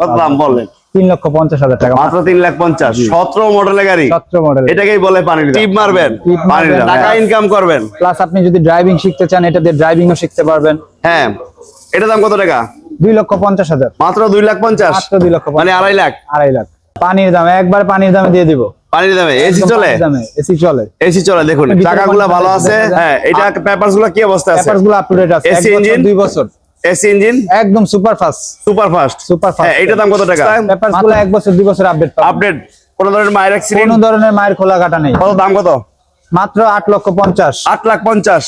কত দাম বললেন তিন লক্ষ পঞ্চাশ হাজার টাকা। মাত্র তিন লাখ পঞ্চাশ। সতেরো মডেলের গাড়ি। সতেরো মডেল এটাকেই বলে পানির টিপ মারবেন। টিপ পানির মারবেন, দাম। টাকা হ্যাঁ। ইনকাম করবেন। প্লাস আপনি যদি ড্রাইভিং শিখতে চান এটা দিয়ে ড্রাইভিংও শিখতে পারবেন। হ্যাঁ। এটা দাম কত টাকা? দুই লক্ষ পঞ্চাশ হাজার। মাত্র দুই লাখ পঞ্চাশ? মাত্র দুই লক্ষ মানে আড়াই লাখ? আড়াই লাখ। পানির দামে একবার পানির দামে দিয়ে দিব। পানির দামে? এসি চলে? এসি চলে। এসি চলে দেখুন পানি ভালো আছে। হ্যাঁ এটা পেপারসগুলো কি অবস্থা আছে? আপ টু ডেট দুই বছর। AC engine? একদম super fast super fast super fast এটা দাম কত টাকা? পেপারসগুলো এক বছর দুই বছর আপডেট পাবেন। আপডেট কোন ধরনের মায়ের অ্যাক্সিডেন্ট কোনো ধরনের মায়ের খোলা কাটা নেই। কত দাম কত? মাত্র আট লক্ষ পঞ্চাশ। আট লাখ পঞ্চাশ।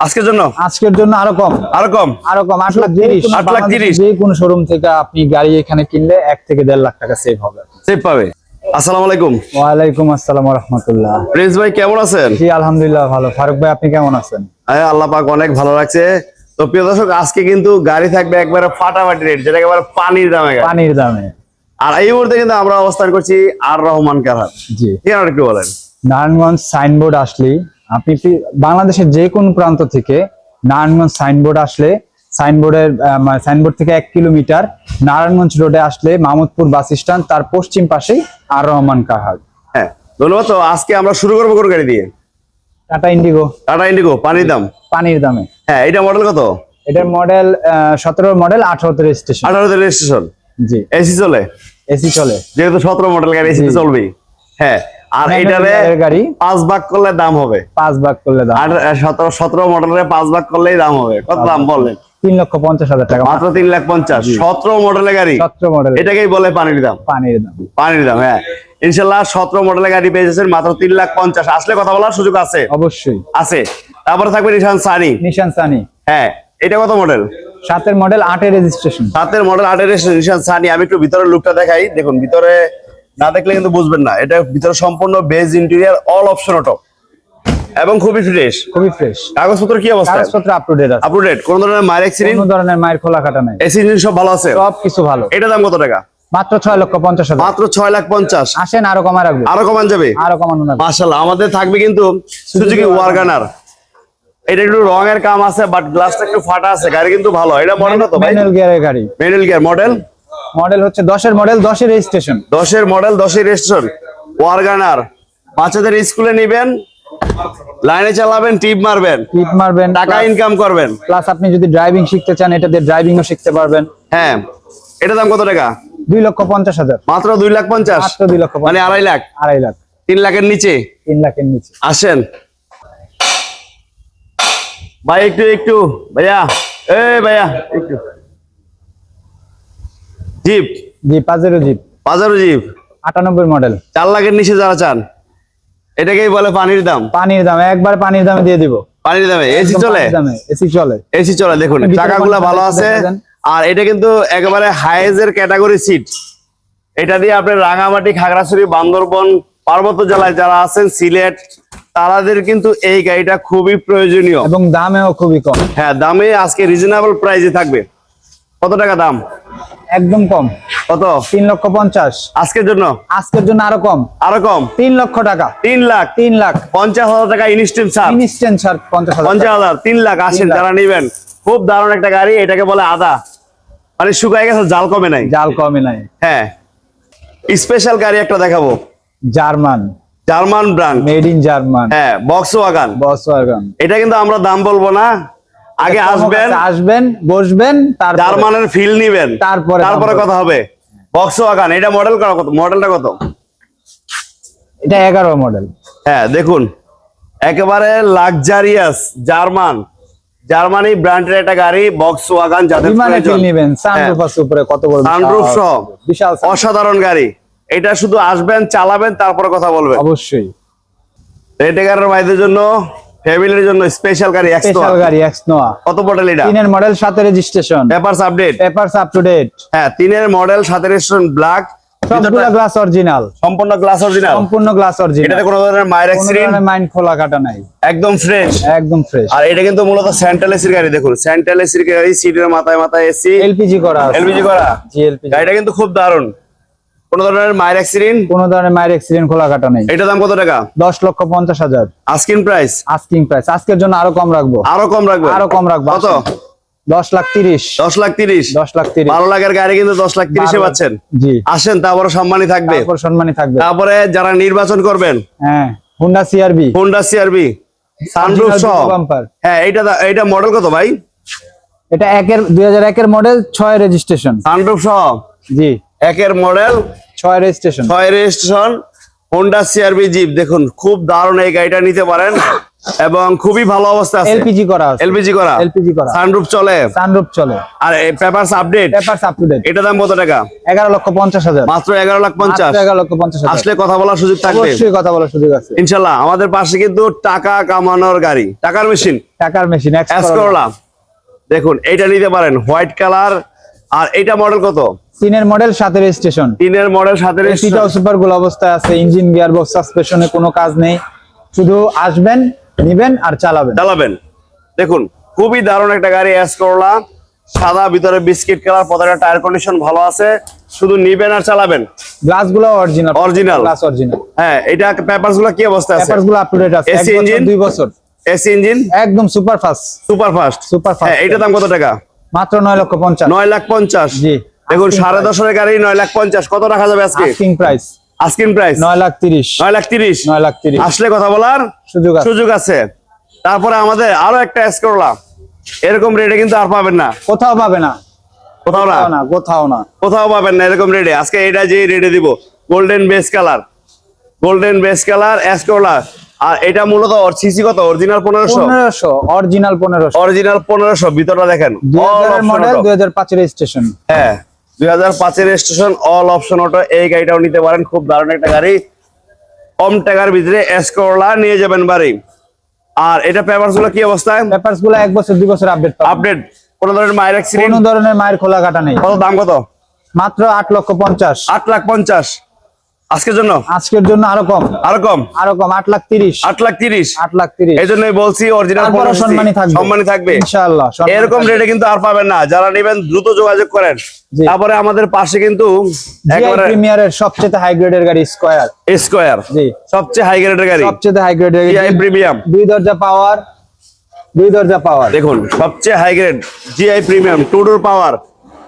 আজকের জন্য? আজকের জন্য আরও কম। আরও কম? আরও কম আট লাখ তিরিশ। আট লাখ তিরিশ। যে কোনো শোরুম থেকে আপনি গাড়ি এখানে কিনলে এক থেকে দেড় লাখ টাকা সেভ হবে। সেভ পাবে। আসসালামু আলাইকুম। ওয়ালাইকুম আসসালাম রহমতুল্লাহ। প্রিন্স ভাই কেমন আছেন? জি আলহামদুলিল্লাহ ভালো। ফারুক ভাই আপনি কেমন আছেন? হ্যাঁ আল্লাহ পাক অনেক ভালো লাগছে তো প্রিয় দর্শক আজকে কিন্তু গাড়ি থাকবে একবারে ফাটাফাটি রেট যেটা একেবারে পানির দামে পানির দামে। আর এই মুহূর্তে কিন্তু আমরা অবস্থান করছি আর রহমান কারহাট। জি। আর একটু বলেন। নারায়ণগঞ্জ সাইনবোর্ড আসলেই আপনি বাংলাদেশের যে কোনো প্রান্ত থেকে নারায়ণগঞ্জ সাইনবোর্ড আসলে সাইনবোর্ডের সাইনবোর্ড থেকে এক কিলোমিটার নারায়ণগঞ্জ রোডে আসলে মামুদপুর বাস স্ট্যান্ড তার পশ্চিম পাশেই আর রহমান কাহার হ্যাঁ ধন্যবাদ। তো আজকে আমরা শুরু করব কোন গাড়ি দিয়ে? টাটা ইন্ডিগো টাটা ইন্ডিগো পানির দাম। পানির দামে। হ্যাঁ এটা মডেল কত? এটার মডেল সতেরো মডেল আঠারোতে রেজিস্ট্রেশন আঠারোতে রেজিস্ট্রেশন জি। এসি চলে? এসি চলে। যেহেতু সতেরো মডেল গাড়ি এসি জি। চলবেই। হ্যাঁ আর এটারে গাড়ি। পাঁচ ভাগ করলে দাম হবে। পাঁচ ভাগ করলে দাম। আর সতেরো সতেরো মডেলের পাঁচ ভাগ করলেই দাম হবে। কত দাম বলেন? তিন লক্ষ পঞ্চাশ হাজার টাকা। মাত্র তিন লাখ পঞ্চাশ। সতেরো মডেলের গাড়ি? সতেরো মডেল এটাকেই বলে পানির দাম। পানির দাম। পানির দাম হ্যাঁ। ইনশাল্লাহ সতেরো মডেলের গাড়ি পেয়ে যাচ্ছেন মাত্র তিন লাখ পঞ্চাশ। আসলে কথা বলার সুযোগ আছে। অবশ্যই। আছে। তারপরে থাকবে নিশান সানি নিশান সানি হ্যাঁ এটা কত মডেল সাতের মডেল আটের রেজিস্ট্রেশন সাতের মডেল আটের নিশান সানি আমি একটু ভিতরের লুকটা দেখাই। দেখুন ভিতরে না দেখলে কিন্তু বুঝবেন না। এটা ভিতরে সম্পূর্ণ beige interior all option auto এবং খুবই ফ্রেশ খুবই ফ্রেশ কাগজপত্র কি অবস্থা? কাগজপত্র আপ টু ডেট আছে। আপ টু ডেট কোন ধরনের মায়ের অ্যাক্সিডেন্ট কোনো ধরনের মায়ের খোলা কাটা নাই। এসি ইঞ্জিন সব ভালো আছে? সব কিছু ভালো। এটা দাম কত টাকা? মাত্র ছয় লক্ষ পঞ্চাশ হাজার। মাত্র ছয় লাখ পঞ্চাশ। আসেন আরও কমা রাখবে। আরও কমান যাবে? আরও কমানো না মাশাল্লাহ আমাদের থাকবে কিন্তু সুজুকি ওয়ারগানার এটা একটু রঙের কাম আছে বাট গ্লাসটা একটু ফাটা আছে গাড়ি কিন্তু ভালো এটা মডেল কত ভাই? ম্যানুয়াল গিয়ারের গাড়ি। মেডেল গিয়ার মডেল মডেল হচ্ছে দশের মডেল দশের রেজিস্ট্রেশন দশের মডেল দশের রেজিস্ট্রেশন ওয়ারগানার বাচ্চাদের স্কুলে নিবেন লাইনে চালাবেন টিপ মারবেন টিপ মারবেন টাকা ইনকাম করবেন। প্লাস আপনি যদি ড্রাইভিং শিখতে চান এটা দিয়ে ড্রাইভিংও শিখতে পারবেন। হ্যাঁ এটা দাম কত টাকা? দুই লক্ষ পঞ্চাশ হাজার। মাত্র দুই লাখ পঞ্চাশ? মাত্র দুই লক্ষ মানে আড়াই লাখ? আড়াই লাখ। তিন লাখের নিচে? তিন লাখের নিচে। আসেন। ভাই একটু একটু ভাইয়া। এ ভাইয়া একটু। জিপ। জি পাজেরো জিপ। বাজারও জিপ। আটানব্বই মডেল। চার লাখের নিচে যারা চান এটাকেই বলে পানির দাম। পানির দাম একবার পানির দামে দিয়ে দিব। পানির দামে এসি চলে? এসি চলে। এসি চলে দেখুন চাকাগুলা ভালো আছে। আর এটা কিন্তু একেবারে হাইজের ক্যাটাগরি সিট এটা দিয়ে আপনি রাঙামাটি খাগড়াছড়ি বান্দরবন পার্বত্য জেলায় যারা আছেন সিলেট তারাদের কিন্তু এই গাড়িটা খুবই প্রয়োজনীয়। এবং দামেও খুবই কম। হ্যাঁ দামে আজকে রিজনেবল প্রাইসে থাকবে। কত টাকা দাম? একদম কম। কত? তিন লক্ষ পঞ্চাশ। আজকের জন্য? আজকের জন্য আরও কম। আরও কম? তিন লক্ষ টাকা। তিন লাখ? তিন লাখ। পঞ্চাশ হাজার টাকা ইনস্ট্যান্ট ছাড়। ইনস্ট্যান্ট ছাড় পঞ্চাশ হাজার পঞ্চাশ হাজার তিন লাখ আসেন। যারা নিবেন। খুব দারুণ একটা গাড়ি এটাকে বলে আদা। মানে শুকায় গেছে জাল কমে নাই। জাল কমে নাই। হ্যাঁ। স্পেশাল গাড়ি একটা দেখাবো। German. German brand. Made in German. হ্যাঁ বক্স ওয়াগান বস ওয়াগন এটা কিন্তু আমরা দাম বলব না। আগে আসবেন। আসবেন বসবেন তারপর জার্মানের ফিল নিবেন। তারপরে তারপরে কথা হবে। বক্স ওয়াগান এটা মডেল কত? মডেলটা কত? এটা এগারো মডেল হ্যাঁ দেখুন। একেবারে লাক্সারিয়াস জার্মান। জার্মানি ব্র্যান্ডের একটা গাড়ি বক্স ওয়াগান যাদের নিবেন। হ্যাঁ, সানরুফ আছে উপরে কত বড় সানরুফ সহ। বিশাল অসাধারণ গাড়ি। এটা শুধু আসবেন চালাবেন তারপরে কথা বলবেন। অবশ্যই। রেটেগারের ভাইদের জন্য ফ্যামিলির জন্য স্পেশাল গাড়ি স্পেশাল গাড়ি এক্স নোয়া কত মডেল এটা? তিনের মডেল সাথে registration papers update papers up to date হ্যাঁ তিনের মডেল সাথে রেস্টুরেন্ট ব্ল্যাক সবগুলো গ্লাস অরিজিনাল সম্পূর্ণ গ্লাস অরিজিনাল সম্পূর্ণ গ্লাস অরিজিনাল এটাতে কোনো ধরনের অ্যাক্সিডেন্ট খোলা কাটা নাই। একদম ফ্রেশ একদম ফ্রেশ আর এটা কিন্তু মূলত সেন্ট্রাল এসির গাড়ি দেখুন। সেন্ট্রাল এসির গাড়ি সিটের মাথায় মাথায় এসি এলপিজি করা এলপিজি করা। জি এলপিজি গাড়িটা কিন্তু খুব দারুণ। কোনো ধরনের মায়ের অ্যাক্সিডেন্ট কোনো ধরনের মায়ের অ্যাক্সিডেন্ট খোলা কাটা নেই। এটা দাম কত টাকা? দশ লক্ষ পঞ্চাশ হাজার। আস্কিং প্রাইস আস্কিং প্রাইস আজকের জন্য আরও কম রাখব। আরও কম রাখবে? আরও কম রাখব। কত। দশ লাখ তিরিশ। দশ লাখ তিরিশ? দশ লাখ তিরিশ। বারো লাখের গাড়ি কিন্তু দশ লাখ তিরিশে পাচ্ছেন। জি। আসেন তারপরে সম্মানী থাকবে। তারপর সম্মানী থাকবে। তারপরে যারা নির্বাচন করবেন হ্যাঁ Honda CRV Honda CRV sunroof সহ। হ্যাঁ এইটা দা- এইটা মডেল কত ভাই? এটা একের দুই হাজার একের মডেল ছয় রেজিস্ট্রেশন সানরুফ সহ। জি। একের মডেল ছয় রেজিস্ট্রেশন। ছয় রেজিস্ট্রেশন হোন্ডা সিআরবি জিপ দেখুন খুব দারুণ এই গাড়িটা নিতে পারেন এবং খুবই ভালো অবস্থা আছে। এলপিজি করা আছে। এলপিজি করা। এলপিজি করা। সানরুফ চলে। সানরুফ চলে। আর papers update papers up to date এটা দাম কত টাকা? এগারো লক্ষ পঞ্চাশ হাজার। মাত্র এগারো লাখ পঞ্চাশ। মাত্র এগারো লক্ষ পঞ্চাশ হাজার। আসলে কথা বলার সুযোগ থাকবে। অবশ্যই কথা বলার সুযোগ আছে। ইনশাল্লাহ আমাদের পাশে কিন্তু টাকা কামানোর গাড়ি। টাকার মেশিন টাকার মেশিন অ্যাস করলাম দেখুন এইটা নিতে পারেন হোয়াইট কালার আর এইটা মডেল কত? তিনের মডেল সাথে রেজিস্ট্রেশন তিনের মডেল সাথে এসিটাও সুপার গুল অবস্থায় আছে ইঞ্জিন গিয়ার বক্স সাসপেশনে কোনো কাজ নেই। শুধু আসবেন নিবেন আর চালাবেন। চালাবেন। দেখুন খুবই দারুণ একটা গাড়ি অ্যাস করলা সাদা ভিতরে বিস্কিট কালার পতাকা টায়ার কন্ডিশন ভালো আছে। শুধু নিবেন আর চালাবেন। গ্লাসগুলো অরিজিনাল Original। গ্লাস অরিজিনাল হ্যাঁ এটা পেপারসগুলো কি অবস্থা আছে? পেপারসগুলো আপ টু ডেট আছে বছর engine? দুই বছর। এসি ইঞ্জিন একদম super fast super fast Super fast। হ্যাঁ এইটা দাম কত টাকা? মাত্র নয় লক্ষ পঞ্চাশ। নয় লাখ পঞ্চাশ। জি। দেখুন সাড়ে price। দশের গাড়ি নয় লাখ পঞ্চাশ। কত রাখা যাবে আজকে? আস্কিং প্রাইস আস্কিন প্রাইস নয় লাখ তিরিশ। নয় লাখ তিরিশ? নয় লাখ তিরিশ। আসলে কথা বলার সুযোগ সুযোগ আছে। তারপরে আমাদের আরও একটা এস করলাম এরকম রেটে কিন্তু আর পাবেন না। কোথাও পাবে না। কোথাও না? কোথাও না কোথাও পাবেন না এরকম রেটে আজকে এটা যে রেটে দিব golden base colour golden base colour ash Corolla আর এটা মূলত সিসি কত? অরিজিনাল পনেরোশো? পনেরোশো অরিজিনাল পনেরোশো। অরিজিনাল পনেরোশো ভিতরটা দেখেন। মডেল দুই হাজার পাঁচের স্টেশন হ্যাঁ। দুই হাজার পাঁচের স্টেশন অল অপশন অটো এই গাড়িটাও নিতে পারেন। খুব দারুণ একটা গাড়ি। কম টাকার ভিতরে এস নিয়ে যাবেন বাড়ি। আর এটা পেপারসগুলো কি অবস্থায় পেপারসগুলো এক বছর দুই বছর আপডেট আপডেট কোন ধরনের মায়ের অ্যাক্সিডেন্ট কোনো ধরনের মায়ের খোলা কাটা নেই। কত দাম কত? মাত্র আট লক্ষ পঞ্চাশ। আট লাখ পঞ্চাশ। আজকের জন্য? আজকের জন্য আরও কম। আরও কম? আরও কম আট লাখ তিরিশ। আট লাখ তিরিশ? আট লাখ তিরিশ। এই জন্যই বলছি অরিজিনাল সম্মানী থাকবে। সম্মানী থাকবে। ইনশাআল্লাহ এরকম। রেটে কিন্তু আর পাবেন না। যারা নেবেন দ্রুত যোগাযোগ করেন। তারপরে আমাদের পাশে কিন্তু প্রিমিয়ারের সবচেয়ে হাই গ্রেডের গাড়ি স্কয়ার স্কোয়ার জি। সবচেয়ে হাই গ্রেডের গাড়ি। সবচেয়ে হাই গ্রেডের জিআই প্রিমিয়াম দুই দরজা পাওয়ার দুই দরজা পাওয়ার দেখুন সবচেয়ে high grade GI premium two door power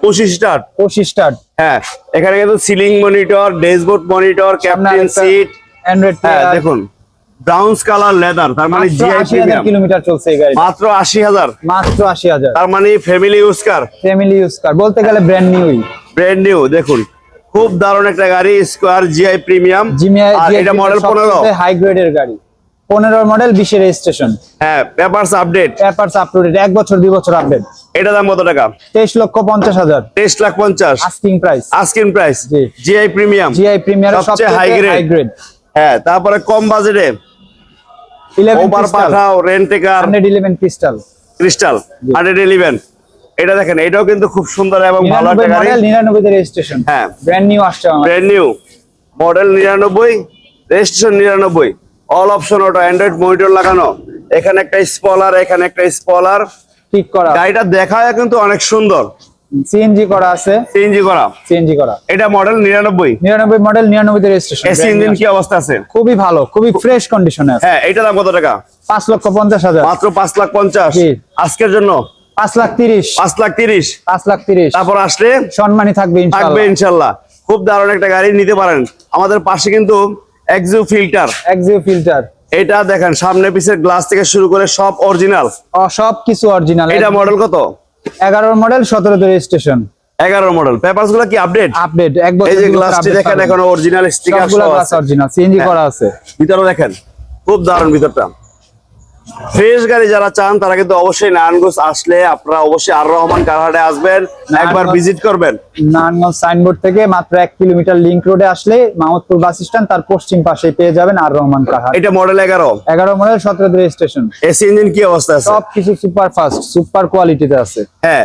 পঁচিশ স্টার। পঁচিশ স্টার্ট হ্যাঁ এখানে কিন্তু ceiling monitor dashboard monitor captain seat. Android হ্যাঁ দেখুন ব্রাউন্স কালার লেদার তার মানে কিলোমিটার চলছে এই গাড়ি মাত্র আশি হাজার। মাত্র আশি হাজার। তার মানে family use car family use car বলতে গেলে ব্র্যান্ড নিউই ব্র্যান্ড নিউ দেখুন খুব দারুণ একটা গাড়ি স্কোয়ার জিআই প্রিমিয়াম আর এটা মডেল পনেরো। হাই গ্রেডের গাড়ি। পনেরো মডেল বিশের রেজিস্ট্রেশন হ্যাঁ পেপারস আপডেট পেপারস আপলোডেড এক বছর দুই বছর আপডেট এটা দাম কত টাকা? তেইশ লক্ষ পঞ্চাশ হাজার। তেইশ লাখ পঞ্চাশ। Asking price asking price. GI premium GI premier সবচেয়ে হাই গ্রেড হ্যাঁ তারপরে কম বাজেটে over Pathao rent a car hundred eleven crystal crystal hundred eleven এটা দেখেন এটাও কিন্তু খুব সুন্দর এবং ভালো একটা গাড়ি। মডেল নিরানব্বই রেজিস্ট্রেশন হ্যাঁ। ব্র্যান্ড নিউ আসছে ব্র্যান্ড নিউ মডেল নিরানব্বই রেজিস্ট্রেশন নিরানব্বই। অল অপশন ওটা অ্যান্ড্রয়েড মনিটর লাগানো। এখানে একটা স্পলার এখানে একটা স্পলার ঠিক করা। গাড়িটা দেখায় কিন্তু অনেক সুন্দর। সিএনজি করা আছে। সিএনজি করা। সিএনজি করা। এটা মডেল নিরানব্বই। নিরানব্বই মডেল নিরানব্বই রেজিস্ট্রেশন এসি ইঞ্জিন কি অবস্থা আছে? খুবই ভালো খুবই ফ্রেশ কন্ডিশনে আছে। হ্যাঁ এটা দাম কত টাকা? পাঁচ লক্ষ পঞ্চাশ হাজার। মাত্র পাঁচ লাখ পঞ্চাশ। জি। আজকের জন্য? পাঁচ লাখ তিরিশ। পাঁচ লাখ তিরিশ। পাঁচ লাখ তিরিশ। তারপর আসলে? সম্মানী থাকবে থাকবে ইনশাআল্লাহ ইনশাল্লাহ। খুব দারুণ একটা গাড়ি নিতে পারেন। আমাদের পাশে কিন্তু এক্সিউ ফিল্টার এক্সিও ফিল্টার এটা দেখেন সামনে পিছের গ্লাস থেকে শুরু করে সব অরিজিনাল সব কিছু অরিজিনাল এটা মডেল কত? এগারো মডেল সতেরো রেজিস্ট্রেশন এগারো মডেল পেপারসগুলো কি আপডেট আপডেট এক বছর এই যে গ্লাসটি দেখেন এখন অরিজিনাল স্টিকার সবগুলা গ্লাস অরিজিনাল সিএনজি হ্যাঁ। করা আছে। ভিতরে দেখেন খুব দারুণ ভিতরটা। ফ্রেশ গাড়ি যারা চান তারা কিন্তু অবশ্যই নারায়ণগঞ্জ আসলে আপনারা অবশ্যই আর রহমান কারহাটে আসবেন একবার ভিজিট করবেন। নারায়ণগঞ্জ সাইনবোর্ড থেকে মাত্র এক কিলোমিটার লিংক রোডে আসলে মাহমুদপুর বাস স্ট্যান্ড তার পশ্চিম পাশে পেয়ে যাবেন আর রহমান কাহার এটা মডেল এগারো। এগারো মডেল সতেরো রেজিস্ট্রেশন এসি ইঞ্জিন কি অবস্থা আছে? সব কিছু সুপার ফাস্ট সুপার কোয়ালিটিতে আছে। হ্যাঁ।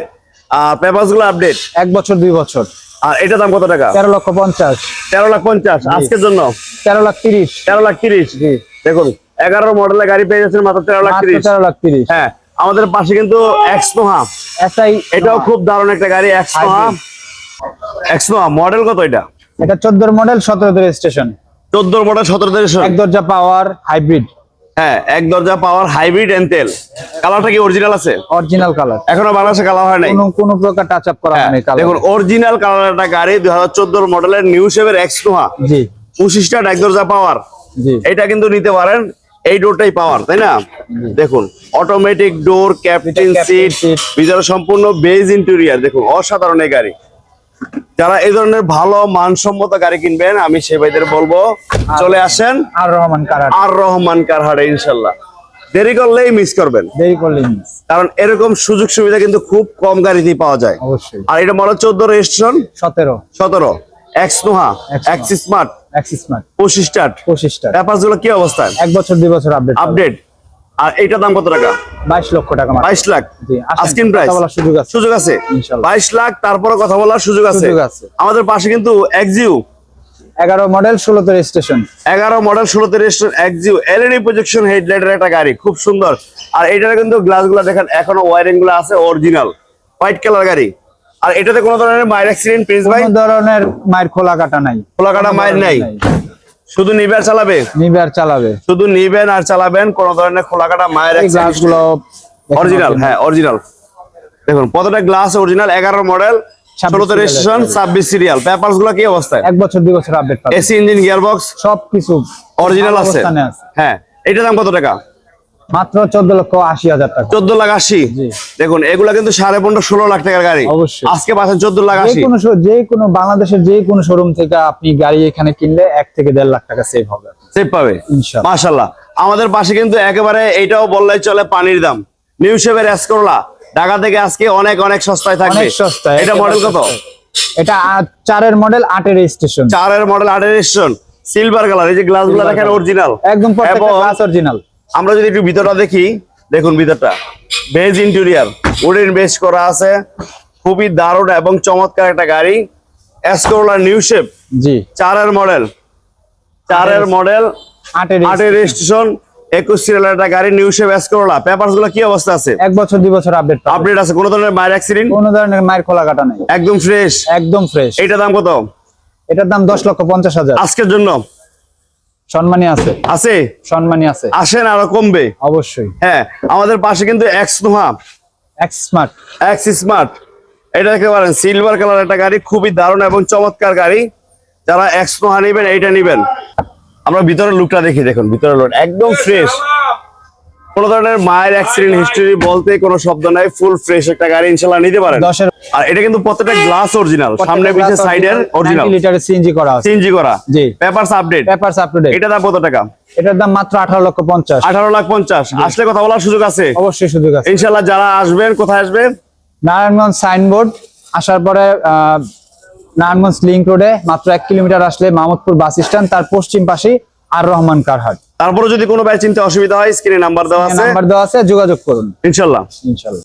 পেপারসগুলো আপডেট এক বছর দুই বছর। আর এটা দাম কত টাকা? তেরো লক্ষ পঞ্চাশ। তেরো লাখ পঞ্চাশ আজকের জন্য? তেরো লাখ তিরিশ। তেরো লাখ তিরিশ। জি। দেখুন এগারো মডেলের গাড়ি পেয়ে যাচ্ছেন মাত্র তেরো লাখ তিরিশ। তেরো লাখ তিরিশ। হ্যাঁ আমাদের পাশে কিন্তু এক্সনোহা এটাও খুব দারুণ একটা গাড়ি এক্সনোহা এক্সনোহা মডেল কত এটা? এটা চোদ্দোর মডেল সতেরো রেজিস্ট্রেশন চোদ্দ মডেল সতেরো এক দরজা পাওয়ার হাইব্রিড হ্যাঁ এক দরজা পাওয়ার হাইব্রিড এন্ড তেল। কালারটা কি অরিজিনাল আছে? অরিজিনাল কালার এখনও বাংলাদেশে কালার হয় নাই? কোনো কোনো প্রকার টাচ আপ করা হ্যাঁ, হয়নি দেখুন অরিজিনাল কালার একটা গাড়ি দুই হাজার চোদ্দ মডেলের নিউ শেভের এক্স নোহা জি। পঁচিশটা এক দরজা পাওয়ার এটা কিন্তু নিতে পারেন এই ডোরটাই পাওয়ার তাই না? দেখুন অটোমেটিক ডোর ক্যাপ্টেন সিট। ভিতরে সম্পূর্ণ বেজ ইন্টেরিয়ার দেখুন অসাধারণ এই গাড়ি। যারা এই ধরনের ভালো মানসম্মত গাড়ি কিনবেন আমি সে ভাইদের বলব চলে আসেন। আর রহমান কারার আর রহমান কারহাটে ইনশাল্লাহ। দেরি করলেই মিস করবেন। দেরি করলে miss। কারণ এরকম সুযোগ সুবিধা কিন্তু খুব কম গাড়িতেই পাওয়া যায়। অবশ্যই। আর এটা মনে চোদ্দ রেজিস্ট্রেশন? সতেরো। সতেরো। X Noha X-Noha। X smart পঁচিশ পেপারগুলো কি অবস্থায় এক বছর দুই বছর আপডেট আপডেট আর দাম কত টাকা? বাইশ লক্ষ টাকা। বাইশ লাখ। জি, প্রাইস সুযোগ আছে। সুযোগ আছে? বাইশ লাখ তারপরে কথা বলার সুযোগ আছে। আমাদের পাশে কিন্তু এক্সিউ এগারো মডেল ষোলোতে রেজিস্ট্রেশন এগারো মডেল ষোলোতে রেজিস্ট্রেশন এক্সিউ এলইডি প্রজেকশন হেডলাইটের একটা গাড়ি খুব সুন্দর। আর এটার কিন্তু গ্লাসগুলো দেখেন এখনও ওয়ারিংগুলো আছে অরিজিনাল হোয়াইট কালার গাড়ি। আর এটাতে কোনো ধরনের মাইর অ্যাক্সিডেন্ট প্রিন্স ভাই? ধরনের মায়ের খোলা কাটা নাই। খোলা কাটা মায়ের নাই? শুধু নিবে চালাবে? নিবে আর চালাবে। শুধু নিবেন আর চালাবেন কোন ধরনের খোলা কাটা মায়ের গ্লাসগুলো অরিজিনাল হ্যাঁ অরিজিনাল দেখুন কতটা গ্লাস অরিজিনাল এগারো মডেল ষোলোতে serial রেজিস্ট্রেশন ছাব্বিশ সিরিয়াল পেপারসগুলো কি অবস্থায়? এক বছর দুই বছর update AC engine gear box সবকিছু অরিজিনাল আছে। হ্যাঁ এটার দাম কত টাকা? মাত্র চোদ্দ লক্ষ আশি হাজার টাকা। চোদ্দ লাখ আশি? দেখুন এগুলা কিন্তু সাড়ে পনেরো ষোলো লাখ টাকার গাড়ি। অবশ্যই। আজকে পাচ্ছেন চোদ্দ লাখ আশি। কোনো যে কোনো বাংলাদেশের যে কোনো শোরুম থেকে আপনি গাড়ি এখানে কিনলে এক থেকে দেড় লাখ টাকা সেভ হবে। সেভ পাবে। মাশাল্লাহ। আমাদের পাশে কিন্তু একেবারে এইটাও বললেই চলে পানির দাম। নিউ শেভের এসকোলা ঢাকা থেকে আজকে অনেক অনেক সস্তায় থাকবে। সস্তায়। এটা মডেল কত? এটা চারের মডেল আটের রেজিস্ট্রেশন চারের মডেল আটের রেজিস্ট্রেশন সিলভার কালার এই যে গ্লাসগুলো দেখেন অরিজিনাল একদম গ্লাস অরিজিনাল আমরা যদি একটু ভিতরটা দেখি দেখুন ভিতরটা। বেজ ইন্টেরিয়ার উডেন বেজ করা আছে। খুবই দারুণ এবং চমৎকার একটা গাড়ি। এসকোলা নিউ শেপ জি। চারের মডেল চারের মডেল আটের রেজিস্ট্রেশন একুশ সিরিয়াল একটা গাড়ি নিউ শেপ এসকোলা পেপারসগুলো কি অবস্থা আছে? এক বছর দুই বছর আপডেট আপডেট আছে? কোনো ধরনের মায়ের অ্যাক্সিডেন্ট কোনো ধরনের মায়ের খোলা কাটা নাই। একদম ফ্রেশ একদম ফ্রেশ দাম কত? এটার দাম দশ লক্ষ পঞ্চাশ হাজার। আজকের জন্য? সম্মানী আছে। আছে? সম্মানী আছে। আসেন আরও কমবে? অবশ্যই। হ্যাঁ আমাদের পাশে কিন্তু x Noha x smart x smart এটা দেখতে পারেন সিলভার কালার একটা গাড়ি খুবই দারুণ এবং চমৎকার গাড়ি। যারা এক্স নোহা নিবেন এইটা নেবেন। আমরা ভিতরের লুকটা দেখি দেখুন ভিতরের লুক একদম ফ্রেশ কোনো ধরনের মায়ের অ্যাক্সিডেন্ট হিস্টরি বলতে কোনো শব্দ নাই ফুল ফ্রেশ একটা গাড়ি ইনশাল্লাহ নিতে পারেন। আর এটা কিন্তু প্রত্যেকটা গ্লাস অরিজিনাল সামনে পিছনে সাইডের অরিজিনাল লিটারের সিএনজি করা সিএনজি করা। জি। Papers update papers up to date এটা দাম কত টাকা? এটার দাম মাত্র আঠারো লক্ষ পঞ্চাশ। আঠারো লাখ পঞ্চাশ। আসলে কথা বলার সুযোগ আছে? অবশ্যই সুযোগ আছে। ইনশাল্লাহ যারা আসবেন কোথায় আসবেন? নারায়ণগঞ্জ সাইনবোর্ড। আসার পরে নারায়ণগঞ্জ লিঙ্ক রোডে মাত্র এক কিলোমিটার আসলে মাহমুদপুর বাস স্ট্যান্ড তার পশ্চিম পাশে আর রহমান কারহাট। তারপরে যদি কোনো ভাই চিনতে অসুবিধা হয় স্ক্রিনে নাম্বার দেওয়া আছে। নাম্বার দেওয়া আছে যোগাযোগ করুন। ইনশাল্লাহ। ইনশাল্লাহ।